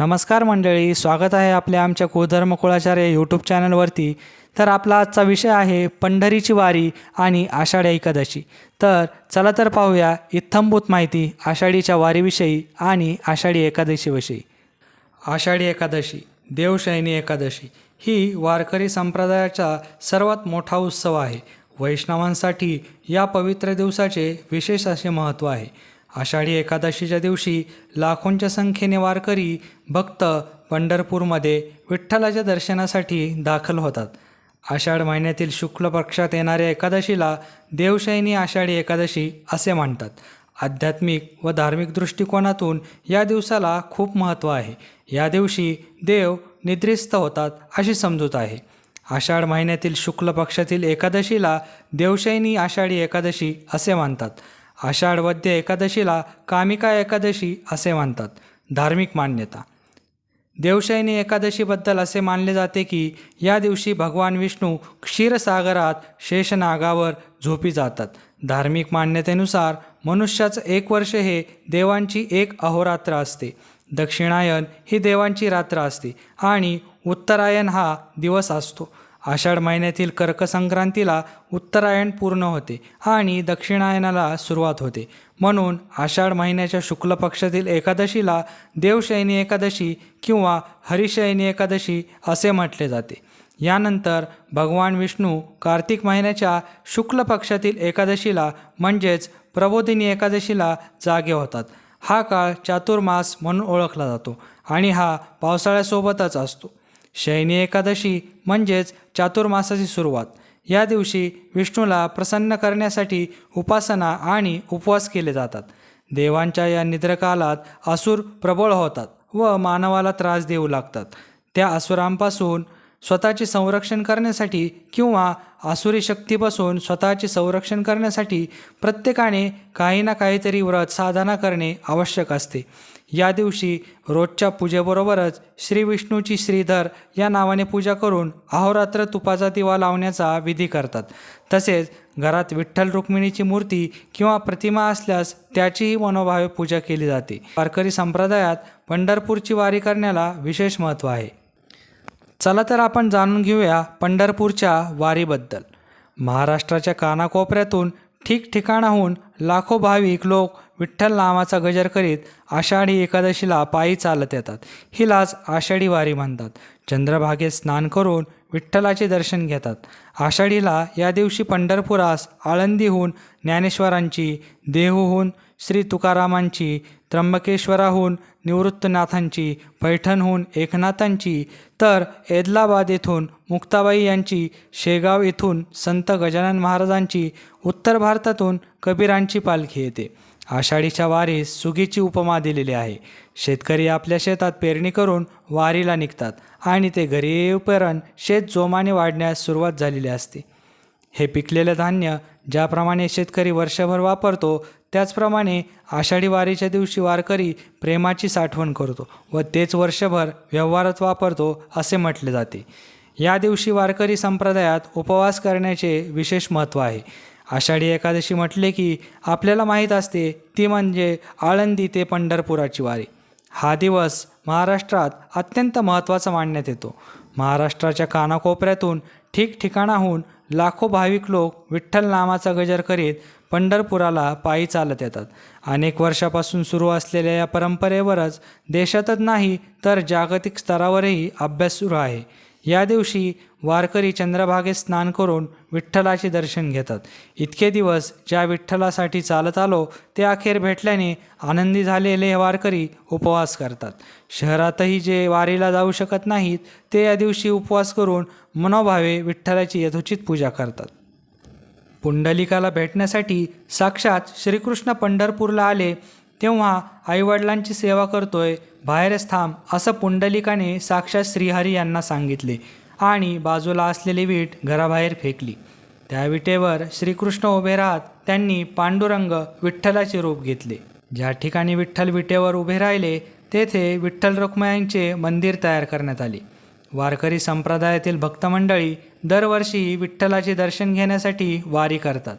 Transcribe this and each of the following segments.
नमस्कार मंडळी स्वागत आहे आपल्या आमच्या कुधर्म कुळाचार्य यूट्यूब चॅनलवरती. तर आपला आजचा विषय आहे पंढरीची वारी आणि आषाढी एकादशी. तर चला तर पाहूया इत्थंभूत माहिती आषाढीच्या वारीविषयी आणि आषाढी एकादशीविषयी. आषाढी एकादशी देवशयनी एकादशी ही वारकरी संप्रदायाचा सर्वात मोठा उत्सव आहे. वैष्णवांसाठी या पवित्र दिवसाचे विशेष असे महत्त्व आहे. आषाढी एकादशीच्या दिवशी लाखोंच्या संख्येने वारकरी भक्त पंढरपूरमध्ये विठ्ठलाच्या दर्शनासाठी दाखल होतात. आषाढ महिन्यातील शुक्ल पक्षात येणाऱ्या एकादशीला देवशयनी आषाढी एकादशी असे म्हणतात आध्यात्मिक व धार्मिक दृष्टिकोनातून या दिवसाला खूप महत्त्व आहे. या दिवशी देव निद्रिस्त होतात अशी समजूत आहे. आषाढ महिन्यातील शुक्ल पक्षातील एकादशीला देवशयनी आषाढी एकादशी असे मानतात. आषाढ वद्य एकादशीला कामिका एकादशी असे मानतात. धार्मिक मान्यता. देवशयनी एकादशीबद्दल असे मानले जाते की या दिवशी भगवान विष्णू क्षीरसागरात शेषनागावर झोपी जातात. धार्मिक मान्यतेनुसार मनुष्याचं एक वर्ष हे देवांची एक अहोरात्र असते. दक्षिणायन ही देवांची रात्र असते आणि उत्तरायण हा दिवस असतो. आषाढ महिन्यातील कर्कसंक्रांतीला उत्तरायण पूर्ण होते आणि दक्षिणायनाला सुरुवात होते. म्हणून आषाढ महिन्याच्या शुक्ल पक्षातील एकादशीला देवशयनी एकादशी किंवा हरिशयनी एकादशी असे म्हटले जाते. यानंतर भगवान विष्णू कार्तिक महिन्याच्या शुक्ल पक्षातील एकादशीला म्हणजेच प्रबोधिनी एकादशीला जागे होतात. हा काळ चातुर्मास म्हणून ओळखला जातो आणि हा पावसाळ्यासोबतच असतो. शयनी एकादशी म्हणजेच चातुर्मासाची सुरुवात. या दिवशी विष्णूला प्रसन्न करण्यासाठी उपासना आणि उपवास केले जातात. देवांच्या या निद्रकालात असुर प्रबळ होतात व मानवाला त्रास देऊ लागतात. त्या असुरांपासून स्वतःचे संरक्षण करण्यासाठी किंवा आसुरी शक्तीपासून स्वतःचे संरक्षण करण्यासाठी प्रत्येकाने काही ना काहीतरी व्रत साधना करणे आवश्यक असते. या दिवशी रोजच्या पूजेबरोबरच श्री विष्णूची श्रीधर या नावाने पूजा करून अहोरात्र तुपाचा दिवा लावण्याचा विधी करतात. तसेच घरात विठ्ठल रुक्मिणीची मूर्ती किंवा प्रतिमा असल्यास त्याचीही मनोभावे पूजा केली जाते. वारकरी संप्रदायात पंढरपूरची वारी करण्याला विशेष महत्त्व आहे. चला तर आपण जाणून घेऊया पंढरपूरच्या वारीबद्दल. महाराष्ट्राच्या कानाकोपऱ्यातून ठिकठिकाणाहून लाखो भाविक लोक विठ्ठल नामाचा गजर करीत आषाढी एकादशीला पायी चालत येतात. हिलाच आषाढी वारी म्हणतात चंद्रभागेत स्नान करून विठ्ठलाचे दर्शन घेतात. आषाढीला या दिवशी पंढरपुरास आळंदीहून ज्ञानेश्वरांची देहूहून श्री तुकारामांची त्र्यंबकेश्वराहून निवृत्तनाथांची पैठणहून एकनाथांची तर एदलाबाद येथून मुक्ताबाई यांची शेगाव येथून संत गजानन महाराजांची उत्तर भारतातून कबीरांची पालखी येते. आषाढीच्या वारीस सुगीची उपमा दिलेली आहे. शेतकरी आपल्या शेतात पेरणी करून वारीला निघतात आणि ते घरी येऊपर्यंत शेत जोमाने वाढण्यास सुरुवात झालेली असते. हे पिकलेलं धान्य ज्याप्रमाणे शेतकरी वर्षभर वापरतो त्याचप्रमाणे आषाढी वारीच्या दिवशी वारकरी प्रेमाची साठवण करतो व तेच वर्षभर व्यवहारात वापरतो असे म्हटले जाते. या दिवशी वारकरी संप्रदायात उपवास करण्याचे विशेष महत्त्व आहे. आषाढी एकादशी म्हटले की आपल्याला माहीत असते ती म्हणजे आळंदी ते पंढरपुराची वारी. हा दिवस महाराष्ट्रात अत्यंत महत्त्वाचा मानण्यात येतो. महाराष्ट्राच्या कानाकोपऱ्यातून ठिकठिकाणाहून लाखो भाविक लोक विठ्ठल नामाचा गजर करीत पंढरपुराला पायी चालत येतात. अनेक वर्षापासून सुरू असलेल्या या परंपरेवरच देशातच नाही तर जागतिक स्तरावरही अभ्यास सुरू आहे. या दिवशी वारकरी चंद्रभागेत स्नान करून विठ्ठलाचे दर्शन घेतात. इतके दिवस ज्या विठ्ठलासाठी चालत आलो ते अखेर भेटल्याने आनंदी झालेले हे वारकरी उपवास करतात. शहरातही जे वारीला जाऊ शकत नाहीत ते या दिवशी उपवास करून मनोभावे विठ्ठलाची यथोचित पूजा करतात. पुंडलिकाला भेटण्यासाठी साक्षात श्रीकृष्ण पंढरपूरला आले तेव्हा आईवडिलांची सेवा करतोय बाहेरच थांब असं पुंडलिकाने साक्षात श्रीहरी यांना सांगितले. आणि बाजूला असलेली वीट घराबाहेर फेकली. त्या विटेवर श्रीकृष्ण उभे राहत त्यांनी पांडुरंग विठ्ठलाचे रूप घेतले. ज्या ठिकाणी विठ्ठल विटेवर उभे राहिले तेथे विठ्ठल रुक्मयांचे मंदिर तयार करण्यात आले. वारकरी संप्रदायातील भक्तमंडळी दरवर्षी विठ्ठलाचे दर्शन घेण्यासाठी वारी करतात.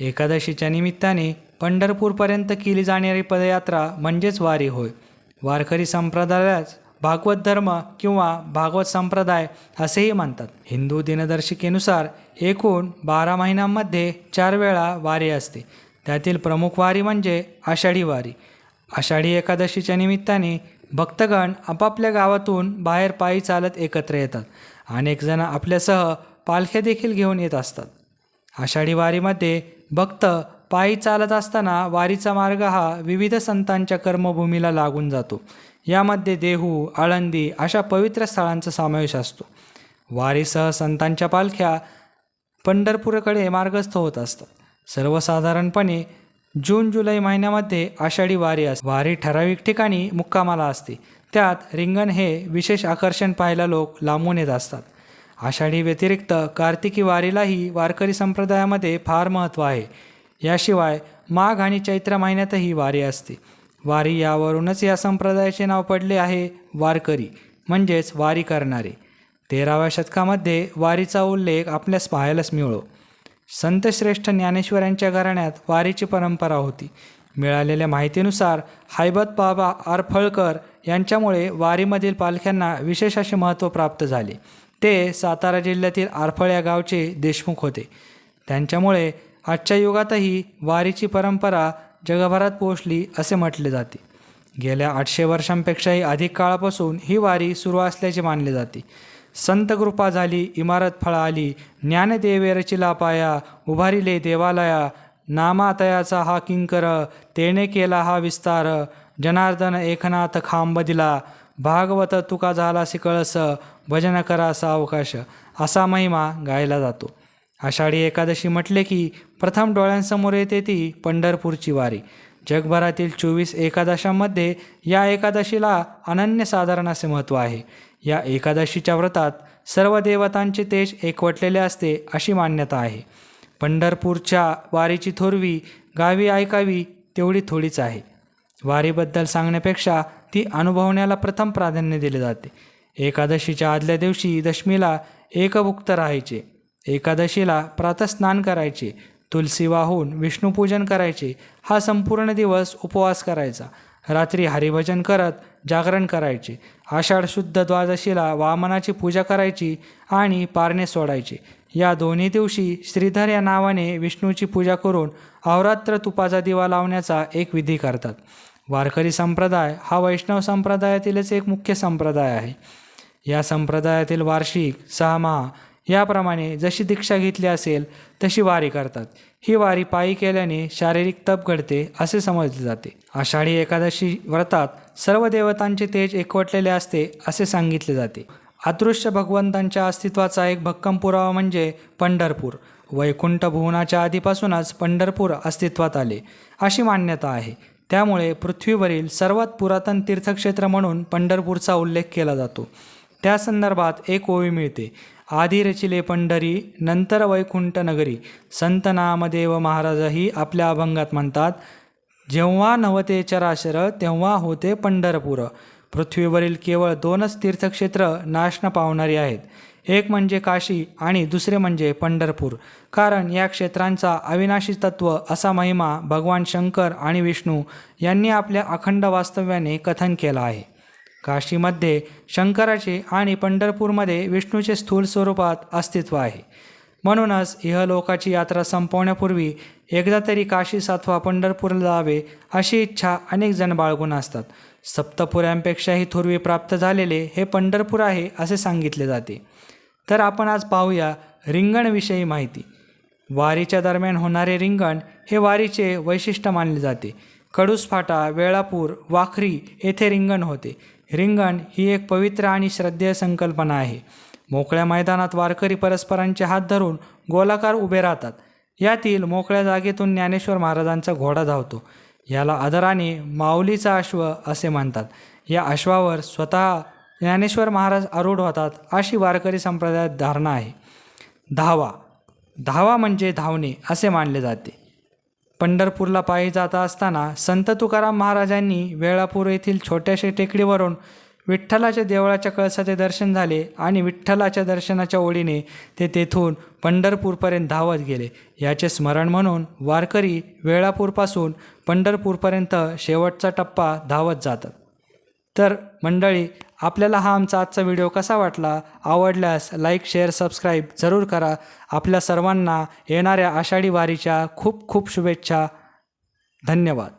एकादशीच्या निमित्ताने पंढरपूरपर्यंत केली जाणारी पदयात्रा म्हणजेच वारी होय. वारकरी संप्रदायास भागवत धर्म किंवा भागवत संप्रदाय असेही मानतात हिंदू दिनदर्शिकेनुसार एकूण बारा महिन्यांमध्ये चार वेळा वारी असते. त्यातील प्रमुख वारी म्हणजे आषाढी वारी. आषाढी एकादशीच्या निमित्ताने भक्तगण आपापल्या गावातून बाहेर पायी चालत एकत्र येतात. अनेक जण आपल्यासह पालख्या देखील घेऊन येत असतात. आषाढी वारीमध्ये भक्त पायी चालत असताना वारीचा मार्ग हा विविध संतांच्या कर्मभूमीला लागून जातो. यामध्ये देहू आळंदी अशा पवित्र स्थळांचा समावेश असतो. वारीसह संतांच्या पालख्या पंढरपूरकडे मार्गस्थ होत असतात. सर्वसाधारणपणे जून जुलै महिन्यामध्ये आषाढी वारी असते वारी ठराविक ठिकाणी मुक्कामाला असते. त्यात रिंगण हे विशेष आकर्षण पाहायला लोक लांबून येत असतात. आषाढी व्यतिरिक्त कार्तिकी वारीलाही वारकरी संप्रदायामध्ये फार महत्त्व आहे. याशिवाय माघ आणि चैत्र महिन्यातही वारी असते. वारी यावरूनच या संप्रदायाचे नाव पडले आहे वारकरी म्हणजेच वारी करणारे. तेराव्या शतकामध्ये वारीचा उल्लेख आपल्यास पाहायलाच मिळो. संतश्रेष्ठ ज्ञानेश्वर यांच्या घराण्यात वारीची परंपरा होती. मिळालेल्या माहितीनुसार हैबत बाबा आरफळकर यांच्यामुळे वारीमधील पालख्यांना विशेष असे महत्त्व प्राप्त झाले. ते सातारा जिल्ह्यातील आरफळ या गावचे देशमुख होते. त्यांच्यामुळे आजच्या युगातही वारीची परंपरा जगभरात पोहोचली असे म्हटले जाते. गेल्या आठशे वर्षांपेक्षाही अधिक काळापासून ही वारी सुरू असल्याचे मानले जाते. संत कृपा झाली इमारत फळाली आली रचिला पाया उभारिले देवालया नामातयाचा हा किंकर तेने केला हा विस्तार जनार्दन एकनाथ खांब दिला भागवत तुका झाला कळस भजन करा सावकाश असा महिमा गायला जातो. आषाढी एकादशी म्हटले की प्रथम डोळ्यांसमोर येते ती पंढरपूरची वारी. जगभरातील चोवीस एकादशांमध्ये या एकादशीला अनन्यसाधारण असे महत्त्व आहे. या एकादशीच्या व्रतात सर्व देवतांचे तेज एकवटलेले असते अशी मान्यता आहे. पंढरपूरच्या वारीची थोरवी गावी ऐकावी तेवढी थोडीच आहे. वारीबद्दल सांगण्यापेक्षा ती अनुभवण्याला प्रथम प्राधान्य दिले जाते. एकादशीच्या आदल्या दिवशी दशमीला एकभुक्त राहायचे. एकादशीला प्रातस्नान करायचे तुलसी वाहून विष्णुपूजन करायचे हा संपूर्ण दिवस उपवास करायचा. रात्री हरिभजन करत जागरण करायचे. आषाढ शुद्ध द्वादशीला वामनाची पूजा करायची आणि पारणे सोडायचे. या दोन्ही दिवशी श्रीधर या नावाने विष्णूची पूजा करून अवरात्र तुपाचा दिवा लावण्याचा एक विधी करतात. वारकरी संप्रदाय हा वैष्णव संप्रदायातीलच एक मुख्य संप्रदाय आहे. या संप्रदायातील वार्षिक सहामाहा याप्रमाणे जशी दीक्षा घेतली असेल तशी वारी करतात. ही वारी पायी केल्याने शारीरिक तप घडते असे समजले जाते. आषाढी एकादशी व्रतात सर्व देवतांचे तेज एकवटलेले असते असे सांगितले जाते. अदृश्य भगवंतांच्या अस्तित्वाचा एक भक्कम पुरावा म्हणजे पंढरपूर. वैकुंठ भुवनाच्या आधीपासूनच पंढरपूर अस्तित्वात आले अशी मान्यता आहे. त्यामुळे पृथ्वीवरील सर्वात पुरातन तीर्थक्षेत्र म्हणून पंढरपूरचा उल्लेख केला जातो. त्या संदर्भात एक ओवी मिळते. आधी रचिले पंढरी नंतर वैकुंठ नगरी. संत नामदेव महाराजही आपल्या अभंगात म्हणतात जेव्हा नवते चराशर तेव्हा होते पंढरपूर. पृथ्वीवरील केवळ दोनच तीर्थक्षेत्र नाशनं पावणारी आहेत. एक म्हणजे काशी आणि दुसरे म्हणजे पंढरपूर. कारण या क्षेत्रांचा अविनाशी तत्व असा महिमा भगवान शंकर आणि विष्णू यांनी आपल्या अखंड वास्तव्याने कथन केला आहे. काशीमध्ये शंकराचे आणि पंढरपूरमध्ये विष्णूचे स्थूल स्वरूपात अस्तित्व आहे. म्हणूनच इहलोकाची यात्रा संपवण्यापूर्वी एकदा तरी काशी सातवा पंढरपूरला जावे अशी इच्छा अनेक जण बाळगून असतात. सप्तपुऱ्यांपेक्षाही थोरवी प्राप्त झालेले हे पंढरपूर आहे असे सांगितले जाते. तर आपण आज पाहूया रिंगणविषयी माहिती. वारीच्या दरम्यान होणारे रिंगण हे वारीचे वैशिष्ट्य मानले जाते. कडूस फाटा वेळापूर वाखरी येथे रिंगण होते. रिंगण ही एक पवित्र आणि श्रद्धेय संकल्पना आहे. मोकळ्या मैदानात वारकरी परस्परांचे हात धरून गोलाकार उभे राहतात. यातील मोकळ्या जागेतून ज्ञानेश्वर महाराजांचा घोडा धावतो. याला आदराने माऊलीचा अश्व असे म्हणतात या अश्वावर स्वतः ज्ञानेश्वर महाराज आरूढ होतात अशी वारकरी संप्रदायात धारणा आहे. धावा. धावा म्हणजे धावणे असे मानले जाते. पंढरपूरला पायी जात असताना संत तुकाराम महाराजांनी वेळापूर येथील छोट्याशा टेकडीवरून विठ्ठलाच्या देवळाच्या कळसाचे दर्शन झाले आणि विठ्ठलाच्या दर्शनाच्या ओढीने ते तेथून पंढरपूरपर्यंत धावत गेले. याचे स्मरण म्हणून वारकरी वेळापूरपासून पंढरपूरपर्यंत शेवटचा टप्पा धावत जातात. तर मंडळी आपल्याला हा आमचा आजचा व्हिडिओ कसा वाटला आवडल्यास लाईक शेअर सबस्क्राईब जरूर करा. आपल्या सर्वांना येणाऱ्या आषाढी वारीच्या खूप खूप शुभेच्छा. धन्यवाद.